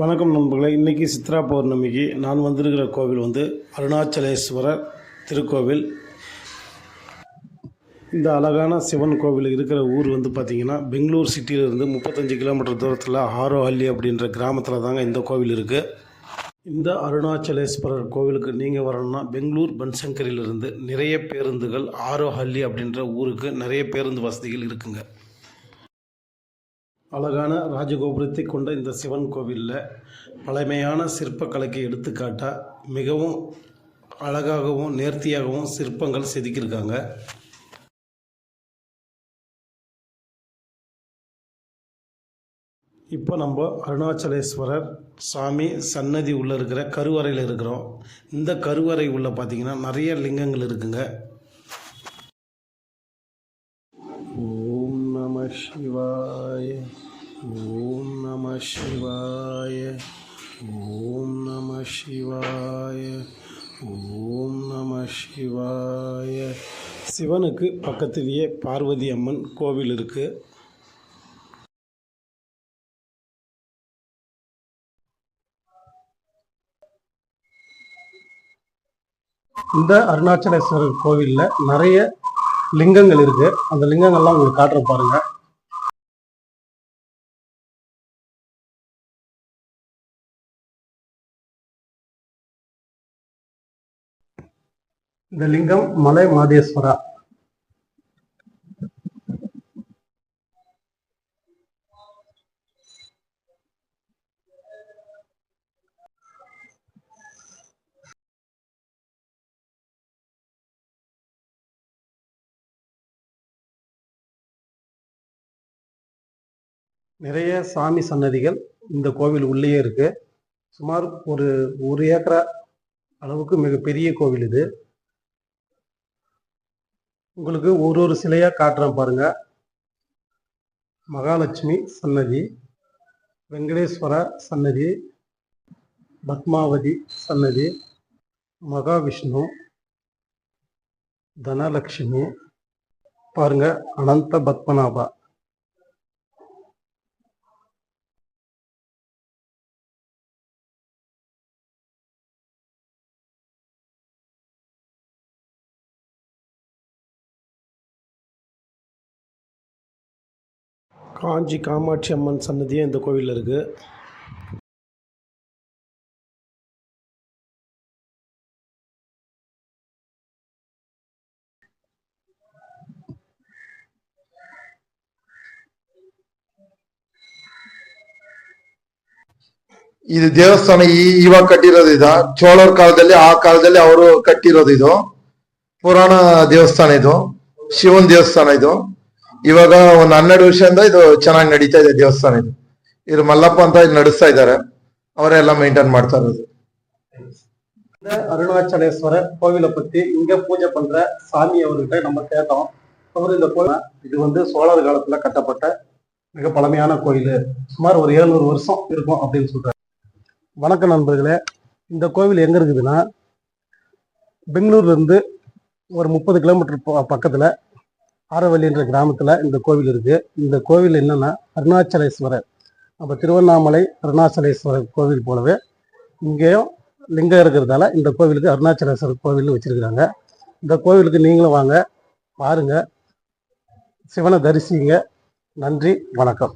வணக்கம் நண்பர்களே இன்றைக்கி சித்ரா பௌர்ணமிக்கு நான் வந்திருக்கிற கோவில் வந்து அருணாச்சலேஸ்வரர் திருக்கோவில். இந்த அழகான சிவன் கோவில் இருக்கிற ஊர் வந்து பார்த்திங்கன்னா பெங்களூர் சிட்டியிலிருந்து முப்பத்தஞ்சு கிலோமீட்டர் தூரத்தில் ஆரோஹள்ளி அப்படின்ற கிராமத்தில் தாங்க இந்த கோவில் இருக்குது இந்த அருணாச்சலேஸ்வரர் கோவிலுக்கு நீங்கள் வரணும்னா பெங்களூர் பன்சங்கரிலிருந்து நிறைய பேருந்துகள் ஆரோஹள்ளி அப்படின்ற ஊருக்கு நிறைய பேருந்து வசதிகள் இருக்குங்க. அழகான ராஜகோபுரத்தை கொண்ட இந்த சிவன் கோவிலில் பழமையான சிற்பக்கலைக்கு எடுத்துக்காட்டாக மிகவும் அழகாகவும் நேர்த்தியாகவும் சிற்பங்கள் செதுக்கியிருக்காங்க. இப்போ நம்ம அருணாச்சலேஸ்வரர் சாமி சன்னதி உள்ளே இருக்கிற கருவறையில் இருக்கிறோம். இந்த கருவறை உள்ள பார்த்தீங்கன்னா நிறைய லிங்கங்கள் இருக்குங்க. ஓம் நம சிவாய. ஓம் நம சிவாய ஓம் நம சிவாய ஓம் நம சிவாய. சிவனுக்கு பக்கத்திலேயே பார்வதி அம்மன் கோவில் இருக்குது இந்த அருணாச்சலேஸ்வரர் கோவிலில் நிறைய லிங்கங்கள் இருக்குது அந்த லிங்கங்கள்லாம் உங்களுக்கு காட்டுற பாருங்கள் இந்த லிங்கம் மலை மாதேஸ்வரா. நிறைய சாமி சன்னதிகள் இந்த கோவில் உள்ளேயே இருக்கு. சுமார் ஒரு ஒரு ஏக்கரா அளவுக்கு மிகப்பெரிய கோவில் இது. உங்களுக்கு ஒரு ஒரு சிலையாக காட்டுறேன் பாருங்க. மகாலட்சுமி சன்னதி வெங்கடேஸ்வர சன்னதி பத்மாவதி சன்னதி மகாவிஷ்ணு தனலட்சுமி பாருங்க அனந்த பத்மநாபா. காஞ்சி காமாட்சி அம்மன் சன்னதியும் இந்த கோவிலில் இருக்குது ಇದು ದೇವಸ್ಥಾನ ಈ ಇವಾಗ ಕಟ್ಟಿರೋದು ಇದು ಚೋಳರ ಕಾಲದಲ್ಲಿ ಆ ಕಾಲದಲ್ಲಿ ಅವರು ಕಟ್ಟಿರೋದು ಇದು ಪುರಾಣ ದೇವಸ್ಥಾನ ಇದು ಶಿವನ್ ದೇವಸ್ಥಾನ ಇದು ಇವಾಗ ಒಂದ್ ಹನ್ನೆರಡು ವರ್ಷದಿಂದ ಇದು ಚೆನ್ನಾಗಿ ನಡೀತಾ ಇದೆ ದೇವಸ್ಥಾನ ಇದು ಇವ್ರು ಮಲ್ಲಪ್ಪ ಅಂತ ಇದು ನಡೆಸ್ತಾ ಇದ್ದಾರೆ ಅವರೆಲ್ಲ ಮೇಂಟೈನ್ ಮಾಡ್ತಾ ಇರೋದು இந்த அருணாச்சலேஸ்வரர் கோவிலை பத்தி இங்க பூஜை பண்ற சாமி அவர்கிட்ட நம்ம கேட்டோம் அவர் இந்த கோயில் இது வந்து சோழர் காலத்துல கட்டப்பட்ட மிக பழமையான கோயில் சுமார் ஒரு ஏழ்நூறு வருஷம் இருக்கும் அப்படின்னு சொல்றாரு வணக்கம் நண்பர்களே இந்த கோவில் எங்க இருக்குதுன்னா பெங்களூர்ல இருந்து ஒரு முப்பது கிலோமீட்டர் ப- பக்கத்துல ஆரவல்லின்ற கிராமத்தில் இந்த கோவில் இருக்குது இந்த கோவில் என்னென்னா அருணாச்சலேஸ்வரர். நம்ம திருவண்ணாமலை அருணாச்சலேஸ்வரர் கோவில் போலவே இங்கேயும் லிங்கம் இருக்கிறதால இந்த கோவிலுக்கு அருணாச்சலேஸ்வரர் கோவில்னு வச்சுருக்கிறாங்க. இந்த கோவிலுக்கு நீங்களும் வாங்க பாருங்கள் சிவனை தரிசிங்க. நன்றி வணக்கம்.